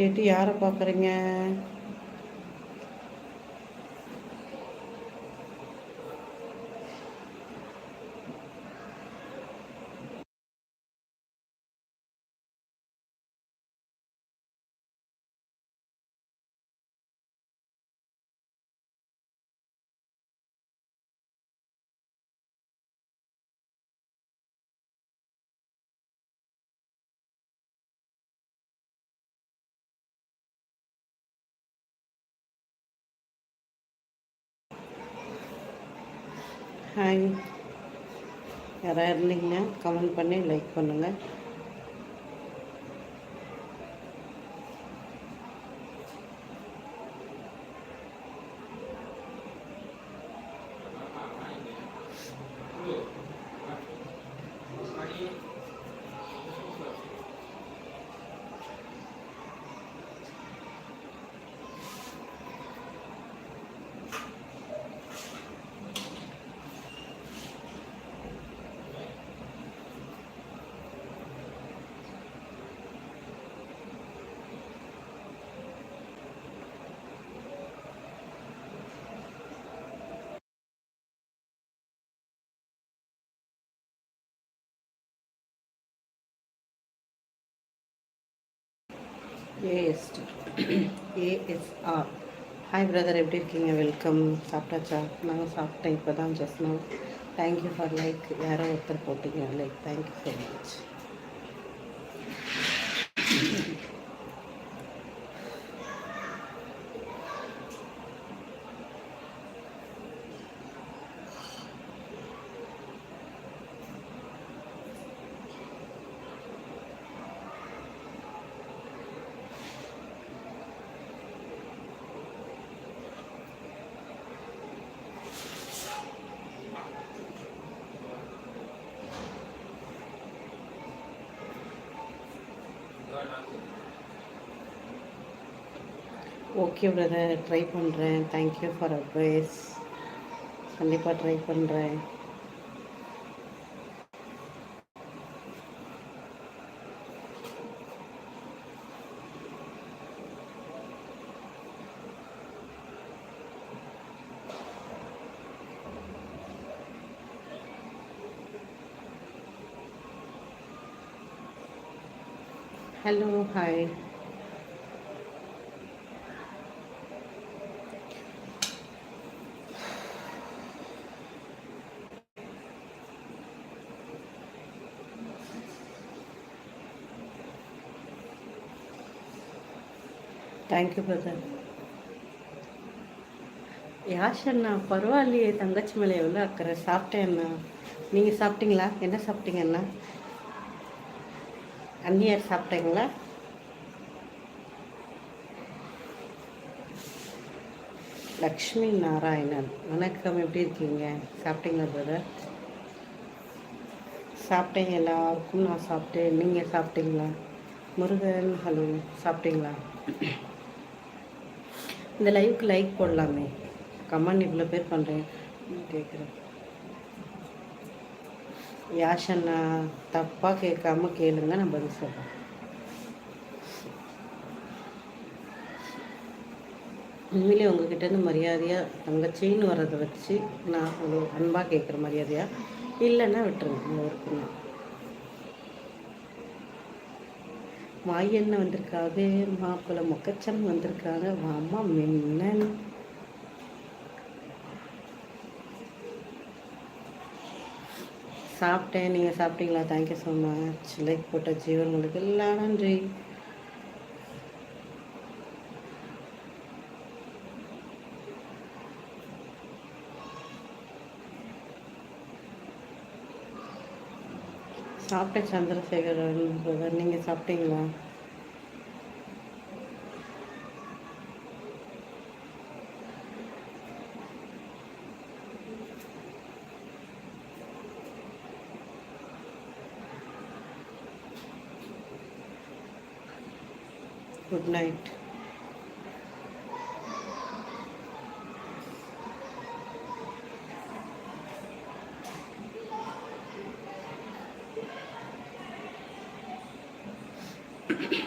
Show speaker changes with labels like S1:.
S1: கேட்டு யாரை பார்க்குறீங்க? ஹாய். யாராக இருந்தீங்கன்னா கமெண்ட் பண்ணி லைக் பண்ணுங்கள் ஏஎஸ்டி ஏஎஸ்ஆர் ஹாய் பிரதர் எப்படி இருக்கீங்க? வெல்கம் சாப்பிட்டாச்சா? நாங்கள் சாப்பிட்டேன் இப்போ தான் ஜஸ்ட் நான் தேங்க்யூ ஃபார் லைக் யாரோ ஒருத்தர் போட்டிங்க. Like thank you so much okay brother try பண்ணுறேன் தேங்க்யூ ஃபார் அட்வைஸ் கண்டிப்பாக ட்ரை பண்ணுறேன் hello hi thank you brother யாஷண்ணா பரவாயில்லையே. தங்கச்சி மேலே எவ்வளோ அக்கறை. அண்ணா. நீங்கள் சாப்பிட்டீங்களா? என்ன சாப்பிட்டீங்க அண்ணா? அந்நியர் சாப்பிட்டீங்களா? லக்ஷ்மி நாராயணன் வணக்கம். எப்படி இருக்கீங்க? சாப்பிட்டீங்களா பிரதர் சாப்பிட்டேன் எல்லாருக்கும் நான் சாப்பிட்டேன். நீங்கள் சாப்பிட்டீங்களா? முருகன் ஹலோ சாப்பிட்டீங்களா? இந்த லைவுக்கு லைக் போடலாமே. கமெண்ட் இவ்வளோ பேர் பண்ணுறேன் கேட்குறேன் யாஷன்னா தப்பாக கேட்காம கேளுங்க நான் பதில் சொல்கிறேன் உண்மையிலே உங்ககிட்டேருந்து மரியாதையாக தங்கச்சின்னு வர்றதை வச்சு நான் ஒரு அன்பாக கேட்குற மரியாதையாக இல்லைன்னா விட்டுருங்க உங்கள் ஒர்க்குங்க என்ன வந்திருக்காது? மாப்பிள்ளை மொக்கச்சன் வந்திருக்காங்க அம்மா மின்னன் சாப்பிட்டேன். நீங்கள் சாப்பிட்டீங்களா? தேங்க்யூ ஸோ மச் லைக் போட்ட ஜீவன்களுக்கு எல்லாம் நன்றி. சாப்பிட்டேன் சந்திரசேகரன் பிரதர் நீங்கள் சாப்பிட்டீங்களா? good night.